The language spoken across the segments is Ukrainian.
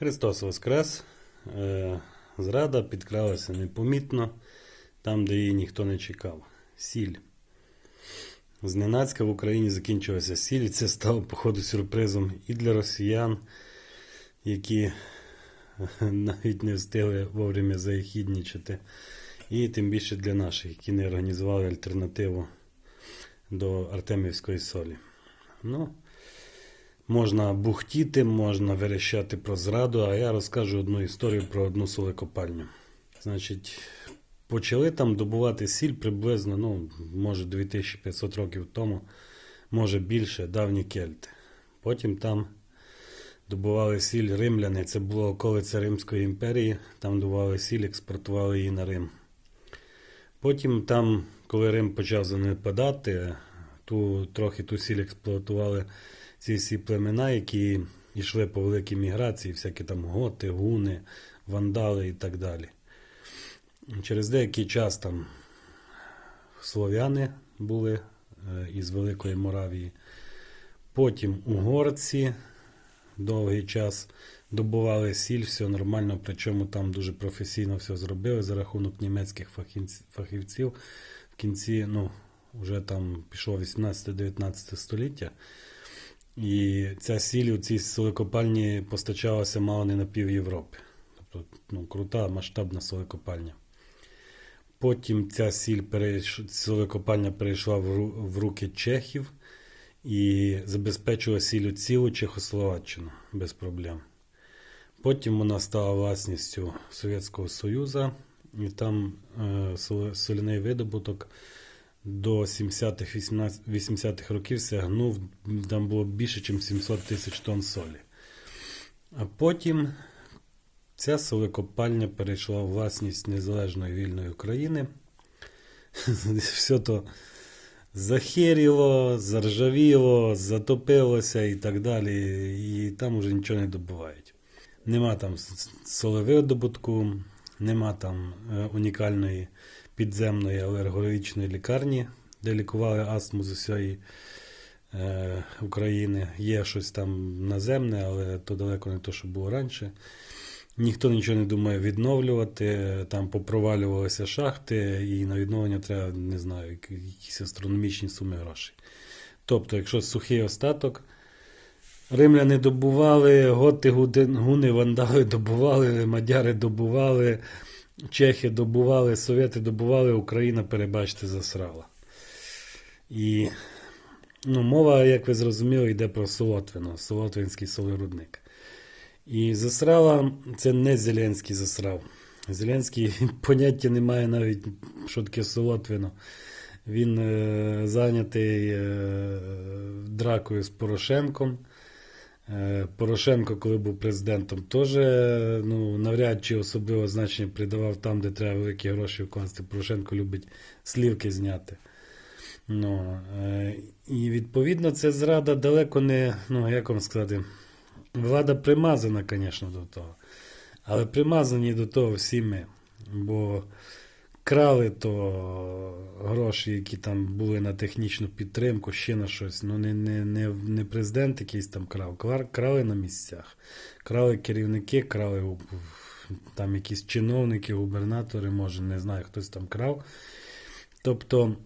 Христос Воскрес. Е, Зрада підкралася непомітно, там, де її ніхто не чекав. Сіль. Зненацька в Україні закінчилася сіль, і це стало, походу, сюрпризом і для росіян, які навіть не встигли вовремя заїхіднічати, і тим більше для наших, які не організували альтернативу до Артемівської солі. Ну, Можна бухтіти, можна верещати про зраду, а я розкажу одну історію про одну солекопальню. Значить, почали там добувати сіль приблизно, ну, може, 2500 років тому, може більше, давні кельти. Потім там добували сіль римляни, це було околиця Римської імперії, там добували сіль, експортували її на Рим. Потім там, коли Рим почав занепадати, ту, трохи ту сіль експлуатували ці всі племена, які йшли по великій міграції, всякі там готи, гуни, вандали і так далі. Через деякий час там слов'яни були е, із Великої Моравії. Потім угорці довгий час добували сіль, все нормально, причому там дуже професійно все зробили за рахунок німецьких фахівців. В кінці, ну, вже там пішло 18-19 століття. І ця сіль у цій солекопальні постачалася мало не на пів Європи. Тобто ну, крута масштабна солекопальня. Потім ця сіль перейш... солекопальня перейшла в, ру... в руки чехів і забезпечила сіллю цілу Чехословаччину без проблем. Потім вона стала власністю Совєтського Союзу, і там е, соляний видобуток до 70-х, 80-х років сягнув, там було більше, ніж 700 тисяч тонн солі. А потім ця солекопальня перейшла у власність незалежної вільної України. Все то захеріло, заржавіло, затопилося і так далі. І там вже нічого не добувають. Нема там солевидобутку, нема там е, унікальної підземної алергологічної лікарні, де лікували астму з усієї е, України. Є щось там наземне, але то далеко не те, що було раніше. Ніхто нічого не думає відновлювати, там попровалювалися шахти, і на відновлення треба, не знаю, якісь астрономічні суми грошей. Тобто, якщо сухий остаток, римляни добували, готи, гуни, вандали добували, мадяри добували, чехи добували, совєти добували, Україна, перебачте, засрала. І ну, мова, як ви зрозуміли, йде про Солотвино, Солотвинський солерудник. І засрала це не Зеленський засрав. Зеленський поняття не має навіть, що таке солотвино. Він е, зайнятий е, дракою з Порошенком. Е, Порошенко, коли був президентом, теж е, ну, навряд чи особливо значення придавав там, де треба великі гроші вкласти. Порошенко любить слівки зняти. Ну, е, і відповідно це зрада далеко не, ну як вам сказати, влада примазана, звісно, до того. Але примазані до того всі ми. Бо крали то гроші, які там були на технічну підтримку, ще на щось. Ну, не, не, не, не президент якийсь там крав, крали на місцях. Крали керівники, крали там якісь чиновники, губернатори, може, не знаю, хтось там крав. Тобто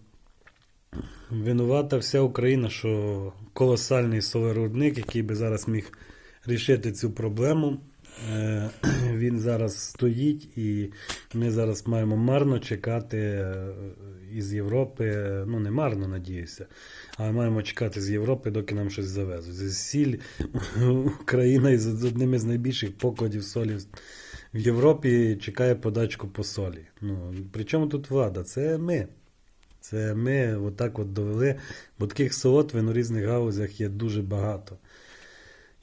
винувата вся Україна, що колосальний солерудник, який би зараз міг рішити цю проблему, він зараз стоїть, і ми зараз маємо марно чекати е, із Європи. Ну, не марно, надіюся, але маємо чекати з Європи, доки нам щось завезуть. Сіль Україна із одним із найбільших покладів солі в Європі чекає подачку по солі. Ну, при чому тут влада? Це ми. Це ми отак от довели, бо таких солотвин у різних галузях є дуже багато.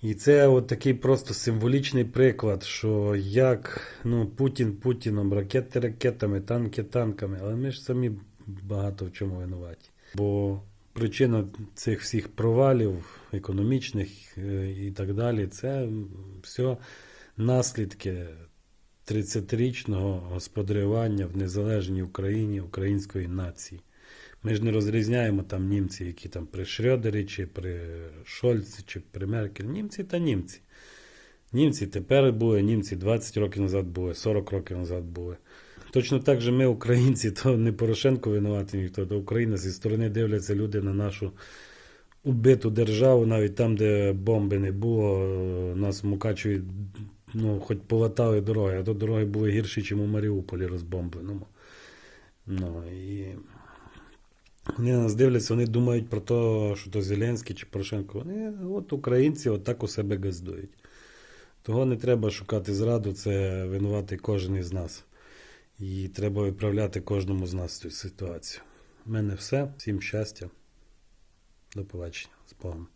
І це от такий просто символічний приклад, що як ну, Путін Путіном, ракети ракетами, танки танками, але ми ж самі багато в чому винуваті. Бо причина цих всіх провалів економічних е, і так далі, це все наслідки 30-річного господарювання в незалежній Україні української нації. Ми ж не розрізняємо там німці, які там при Шрёдері, чи при Шольці, чи при Меркель. Німці та німці. Німці тепер були, німці 20 років назад були, 40 років назад були. Точно так же ми, українці, то не Порошенко винуватий ніхто, то Україна зі сторони дивляться люди на нашу убиту державу, навіть там, де бомби не було, е, нас мукачують, ну, хоч полатали дороги, а то дороги були гірші, ніж у Маріуполі розбомбленому. Ну, і вони нас дивляться, вони думають про те, що то Зеленський чи Порошенко. Вони, от українці, отак у себе газдують. Того не треба шукати зраду, це винувати кожен із нас. І треба виправляти кожному з нас цю ситуацію. У мене все. Всім щастя. До побачення. З Богом.